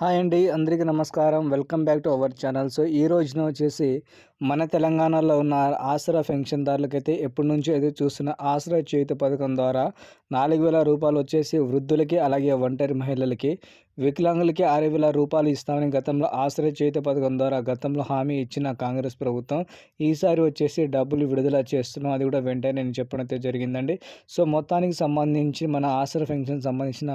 Hi అండి అందరికీ నమస్కారం. Welcome back to our channel. So ఈ రోజున వచ్చేసి మన తెలంగాణలో ఉన్న ఆసరా పెన్షన్దారులకైతే ఎప్పటి నుంచో అయితే చూస్తున్న ఆసరా చేతి పథకం ద్వారా నాలుగు వేల రూపాయలు వచ్చేసి వృద్ధులకి అలాగే ఒంటరి మహిళలకి వికలాంగులకి ఆరు వేల రూపాయలు ఇస్తామని గతంలో ఆశ్రయ చేత పథకం ద్వారా గతంలో హామీ ఇచ్చిన కాంగ్రెస్ ప్రభుత్వం ఈసారి వచ్చేసి డబ్బులు విడుదల చేస్తున్నాం. అది కూడా వెంటనే నేను చెప్పడం అయితే జరిగిందండి. సో మొత్తానికి సంబంధించి మన ఆశ్రయ పెన్షన్ సంబంధించిన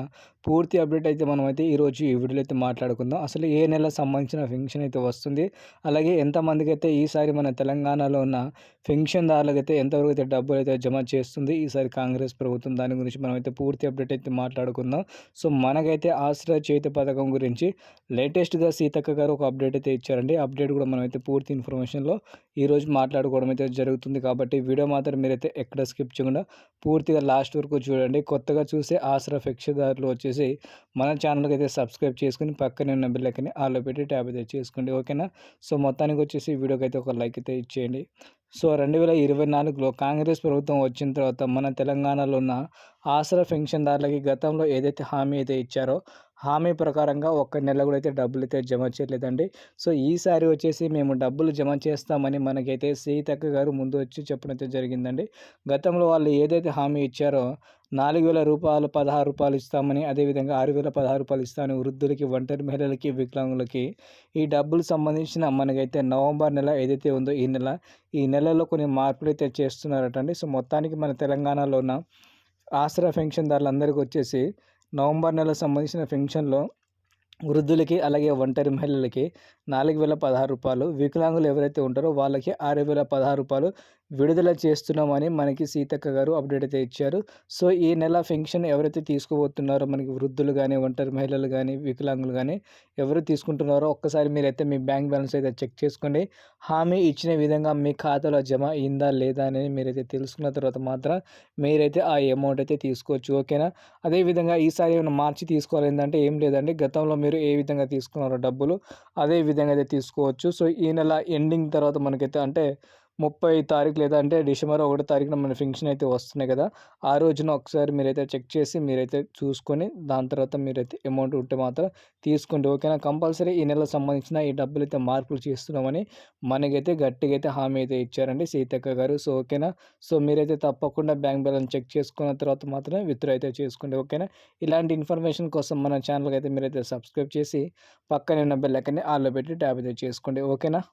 పూర్తి అప్డేట్ అయితే మనం అయితే ఈరోజు ఈ వీడియోలో అయితే మాట్లాడుకుందాం. అసలు ఏ నెల సంబంధించిన పెన్షన్ అయితే వస్తుంది? అలాగే ఎంతమందికి అయితే ఈసారి మన తెలంగాణలో ఉన్న పెన్షన్దారులకు అయితే ఎంతవరకు అయితే డబ్బులు అయితే జమ చేస్తుంది? ఈసారి కాంగ్రెస్ ప్రభుత్వం దాని గురించి మనం అయితే పూర్తి అప్డేట్ అయితే మాట్లాడుకుందాం. సో మనకైతే ఆశ్రయ చేతి పథకం గురించి లేటెస్ట్గా సీతక్క గారు ఒక అప్డేట్ అయితే ఇచ్చారండి. అప్డేట్ కూడా మనమైతే పూర్తి ఇన్ఫర్మేషన్లో ఈరోజు మాట్లాడుకోవడం అయితే జరుగుతుంది కాబట్టి వీడియో మాత్రం మీరైతే ఎక్కడ స్కిప్ చేయకుండా పూర్తిగా లాస్ట్ వరకు చూడండి. కొత్తగా చూసే ఆసరా ఫిక్షదారులు వచ్చేసి మన ఛానల్కి అయితే సబ్స్క్రైబ్ చేసుకుని పక్కనే ఉన్న బిల్లకని ఆలో పెట్టి ట్యాబ్ అయితే చేసుకోండి. ఓకేనా? సో మొత్తానికి వచ్చేసి వీడియోకి అయితే ఒక లైక్ అయితే ఇచ్చేయండి. సో రెండు వేల ఇరవై నాలుగులో కాంగ్రెస్ ప్రభుత్వం వచ్చిన తర్వాత మన తెలంగాణలో ఉన్న ఆసరా పెన్షన్దారులకి గతంలో ఏదైతే హామీ అయితే ఇచ్చారో హామీ ప్రకారంగా ఒక్క నెల కూడా అయితే డబ్బులు అయితే జమ చేయలేదండి. సో ఈసారి వచ్చేసి మేము డబ్బులు జమ చేస్తామని మనకైతే సీతక్క గారు ముందు వచ్చి చెప్పడం అయితే జరిగిందండి. గతంలో వాళ్ళు ఏదైతే హామీ ఇచ్చారో నాలుగు వేల రూపాయలు పదహారు రూపాయలు ఇస్తామని అదేవిధంగా ఆరు వేల పదహారు రూపాయలు ఇస్తామని వృద్ధులకి ఒంటరి మహిళలకి వికలాంగులకి ఈ డబ్బులు సంబంధించిన మనకైతే నవంబర్ నెల ఏదైతే ఉందో ఈ నెల ఈ నెలలో కొన్ని మార్పులు అయితే చేస్తున్నారటండి. సో మొత్తానికి మన తెలంగాణలో ఉన్న ఆసరా పెన్షన్దారులందరికీ వచ్చేసి నవంబర్ నెలకు సంబంధించిన పెన్షన్లో వృద్ధులకి అలాగే ఒంటరి మహిళలకి నాలుగు వేల పదహారు రూపాయలు. వికలాంగులు ఎవరైతే ఉంటారో వాళ్ళకి ఆరు వేల పదహారు రూపాయలు విడుదల చేస్తున్నామని మనకి సీతక్క గారు అప్డేట్ అయితే ఇచ్చారు. సో ఈ నెల పెన్షన్ ఎవరైతే తీసుకోబోతున్నారో మనకి వృద్ధులు కానీ ఒంటరి మహిళలు కానీ వికలాంగులు కానీ ఎవరు తీసుకుంటున్నారో ఒక్కసారి మీరైతే మీ బ్యాంక్ బ్యాలెన్స్ అయితే చెక్ చేసుకోండి. హామీ ఇచ్చిన విధంగా మీ ఖాతాలో జమ అయిందా లేదా అనేది మీరైతే తెలుసుకున్న తర్వాత మాత్రం మీరైతే ఆ అమౌంట్ అయితే తీసుకోవచ్చు. ఓకేనా? అదేవిధంగా ఈసారి ఏమైనా మార్చి తీసుకోవాలి ఏంటంటే ఏం లేదండి. గతంలో మీరు ఏ విధంగా తీసుకున్నారో డబ్బులు అదే విధంగా అయితే తీసుకోవచ్చు. సో ఈ నెల ఎండింగ్ తర్వాత మనకైతే అంటే ముప్పై తారీఖు లేదా అంటే డిసెంబర్ ఒకటో తారీఖున మన ఫంక్షన్ అయితే వస్తున్నాయి కదా ఆ రోజున ఒకసారి మీరైతే చెక్ చేసి మీరైతే చూసుకొని దాని తర్వాత మీరైతే అమౌంట్ ఉంటే మాత్రం తీసుకోండి. ఓకేనా? కంపల్సరీ ఈ నెలకు సంబంధించిన ఈ డబ్బులు అయితే మార్పులు చేస్తున్నామని మనకైతే గట్టిగా అయితే హామీ అయితే ఇచ్చారండి సీతక్క గారు. సో ఓకేనా? సో మీరైతే తప్పకుండా బ్యాంక్ బ్యాలెన్స్ చెక్ చేసుకున్న తర్వాత మాత్రమే విత్డ్రా అయితే చేసుకోండి. ఓకేనా? ఇలాంటి ఇన్ఫర్మేషన్ కోసం మన ఛానల్కి అయితే మీరైతే సబ్స్క్రైబ్ చేసి పక్కనే ఉన్న బెల్ ఐకన్ని ఆల్లో పెట్టి ట్యాబ్ అయితే చేసుకోండి. ఓకేనా?